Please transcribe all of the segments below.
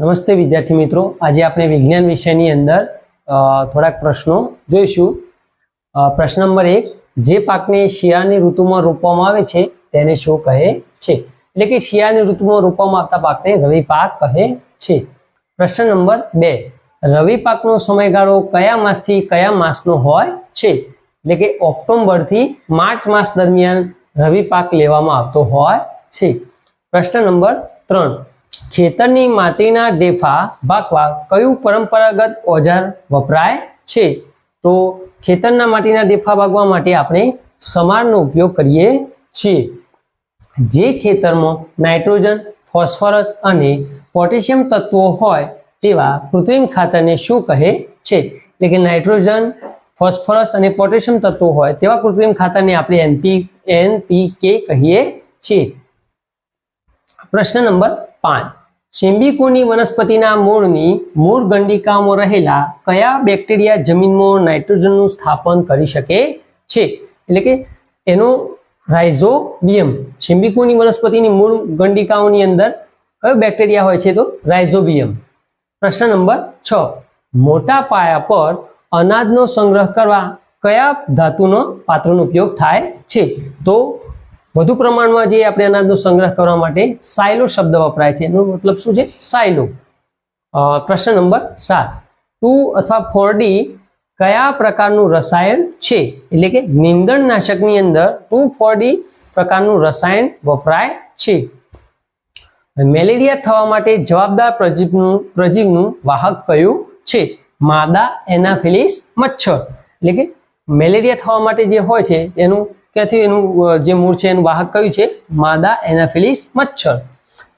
નમસ્તે વિદ્યાર્થી મિત્રો. આજે આપણે વિજ્ઞાન વિષયની અંદર થોડાક પ્રશ્નો જોઈશું. પ્રશ્ન નંબર એક, જે પાકને શિયાળાની ઋતુમાં રોપવામાં આવે છે, તેને શું કહે છે? એટલે કે શિયાળાની ઋતુમાં રોપવામાં આવતા પાકને રવિ પાક કહે છે. પ્રશ્ન નંબર બે, રવિ પાકનો સમયગાળો કયા માસથી કયા માસનો હોય છે? એટલે કે ઓક્ટોબરથી માર્ચ માસ દરમિયાન રવિ પાક લેવામાં આવતો હોય છે. પ્રશ્ન નંબર ત્રણ ખેતરની માટીના ડેફા ભાગવા કયું પરંપરાગત ઓજાર વપરાય છે? તો ખેતરના માટીના ડેફા ભાગવા માટે આપણે સમારનો ઉપયોગ કરીએ છીએ. જે ખેતરમાં નાઇટ્રોજન, ફોસ્ફરસ અને પોટેશિયમ તત્વો હોય તેવા કૃત્રિમ ખાતરને શું કહે છે? એટલે કે નાઇટ્રોજન, ફોસ્ફરસ અને પોટેશિયમ તત્વો હોય તેવા કૃત્રિમ ખાતરને આપણે એનપી, એનપીકે કહીએ છીએ. પ્રશ્ન નંબર પાંચ. સિમ્બિકોની વનસ્પતિના મૂળની મૂળ ગંડિકામાં રહેલા કયા બેક્ટેરિયા જમીનમાં નાઇટ્રોજનનું સ્થાપન કરી શકે છે? એટલે કે એનો રાઇઝોબિયમ સિમ્બિકોની વનસ્પતિની મૂળ ગંડિકાઓની અંદર કયો બેક્ટેરિયા હોય છે તો રાઇઝોબિયમ? પ્રશ્ન નંબર છ. મોટા પાયા પર અનાજનો સંગ્રહ કરવા કયા ધાતુનો પાત્રનો ઉપયોગ થાય છે? તો વધુ પ્રમાણમાં જે આપણે અનાજનો સંગ્રહ કરવા માટે સાયલો શબ્દ વપરાય છે, એનો મતલબ શું છે? સાયલો. પ્રશ્ન નંબર સાત. ટુ અથવા ફોર ડી કયા પ્રકારનું રસાયણ છે? એટલે કે નિંદણનાશકની અંદર ટુ ફોર ડી પ્રકારનું રસાયણ વપરાય છે. મેલેરિયા થવા માટે જવાબદાર પ્રજીવનું પ્રજીવનું વાહક કયું છે? માદા એનાફિલિસ મચ્છર. એટલે કે મેલેરિયા થવા માટે જે હોય છે, એનું ક્યાંથી એનું જે મૂળ છે એનું વાહક કયું છે? માદા એનાફિલિસ મચ્છર.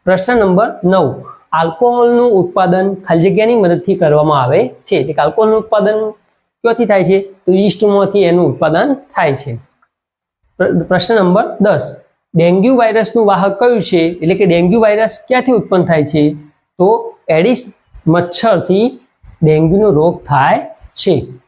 પ્રશ્ન નંબર નવ. આલ્કોહોલનું ઉત્પાદન ખાલી જગ્યાની મદદથી કરવામાં આવે છે. એટલે આલ્કોહોલનું ઉત્પાદન ક્યાંથી થાય છે? તો ઈસ્ટમાંથી એનું ઉત્પાદન થાય છે. પ્રશ્ન નંબર દસ. ડેન્ગ્યુ વાયરસનું વાહક કયું છે? એટલે કે ડેન્ગ્યુ વાયરસ ક્યાંથી ઉત્પન્ન થાય છે? તો એડિસ મચ્છરથી ડેન્ગ્યુનો રોગ થાય છે.